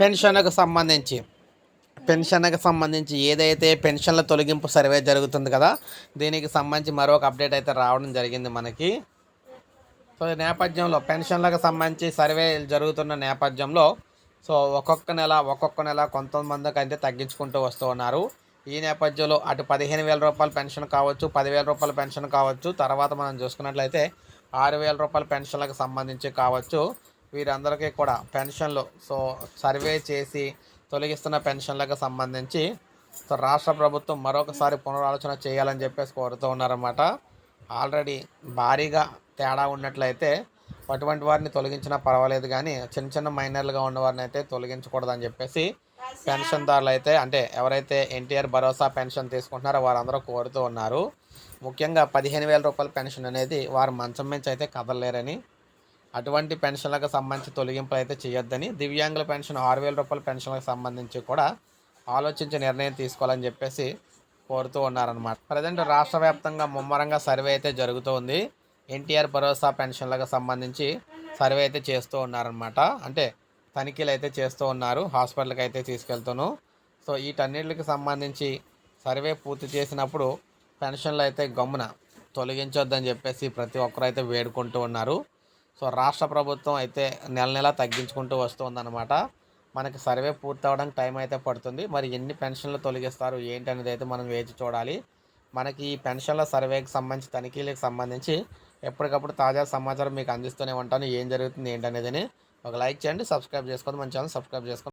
పెన్షన్కు సంబంధించి. పెన్షన్కి సంబంధించి ఏదైతే పెన్షన్ల తొలగింపు సర్వే జరుగుతుంది కదా దీనికి సంబంధించి మరొక అప్డేట్ అయితే రావడం జరిగింది మనకి. సో ఈ నేపథ్యంలో పెన్షన్లకు సంబంధించి సర్వే జరుగుతున్న నేపథ్యంలో సో ఒక్కొక్క నెల ఒక్కొక్క నెల కొంతమందికి అయితే తగ్గించుకుంటూ వస్తూ ఉన్నారు. ఈ నేపథ్యంలో అటు పదిహేను వేల రూపాయల పెన్షన్ కావచ్చు పదివేల రూపాయల పెన్షన్ కావచ్చు తర్వాత మనం చూసుకున్నట్లయితే ఆరు వేల రూపాయల పెన్షన్లకు సంబంధించి కావచ్చు. వీరందరికీ కూడా పెన్షన్లు. సో సర్వే చేసి తొలగిస్తున్న పెన్షన్లకు సంబంధించి సో రాష్ట్ర ప్రభుత్వం మరొకసారి పునరాలోచన చేయాలని చెప్పేసి కోరుతూ ఉన్నారన్నమాట. ఆల్రెడీ భారీగా తేడా ఉన్నట్లయితే అటువంటి వారిని తొలగించినా పర్వాలేదు కానీ చిన్న చిన్న మైనర్లుగా ఉన్న వారిని అయితే తొలగించకూడదని చెప్పేసి పెన్షన్దారులు అయితే అంటే ఎవరైతే ఎన్టీఆర్ భరోసా పెన్షన్ తీసుకుంటున్నారో వారందరూ కోరుతూ ఉన్నారు. ముఖ్యంగా పదిహేను వేల రూపాయల పెన్షన్ అనేది వారు మంచం మించి అయితే కదలలేరని అటువంటి పెన్షన్లకు సంబంధించి తొలగింపులు అయితే చేయొద్దని దివ్యాంగుల పెన్షన్ ఆరు వేల రూపాయల పెన్షన్లకు సంబంధించి కూడా ఆలోచించి నిర్ణయం తీసుకోవాలని చెప్పేసి కోరుతూ ఉన్నారనమాట ప్రజెంట్ రాష్ట్ర వ్యాప్తంగా ముమ్మరంగా సర్వే అయితే జరుగుతూ ఉంది. ఎన్టీఆర్ భరోసా పెన్షన్లకు సంబంధించి సర్వే అయితే చేస్తూ ఉన్నారనమాట అంటే తనిఖీలు అయితే చేస్తూ ఉన్నారు. హాస్పిటల్కి అయితే తీసుకెళ్తాను. సో వీటన్నిటికి సంబంధించి సర్వే పూర్తి చేసినప్పుడు పెన్షన్లు అయితే గమ్మున తొలగించొద్దని చెప్పేసి ప్రతి ఒక్కరు అయితే వేడుకుంటూ ఉన్నారు. సో రాష్ట్ర ప్రభుత్వం అయితే నెల నెల తగ్గించుకుంటూ వస్తుందన్నమాట. మనకి సర్వే పూర్తవడానికి టైం అయితే పడుతుంది. మరి ఎన్ని పెన్షన్లు తొలగిస్తారు ఏంటి అనేది అయితే మనం వేచి చూడాలి. మనకి ఈ పెన్షన్ల సర్వేకి సంబంధించి తనిఖీలకు సంబంధించి ఎప్పటికప్పుడు తాజా సమాచారం మీకు అందిస్తూనే ఉంటాను. ఏం జరుగుతుంది ఏంటి అనేది ఒక లైక్ చేయండి సబ్స్క్రైబ్ చేసుకోండి. మన ఛానల్ సబ్స్క్రైబ్ చేసుకోండి.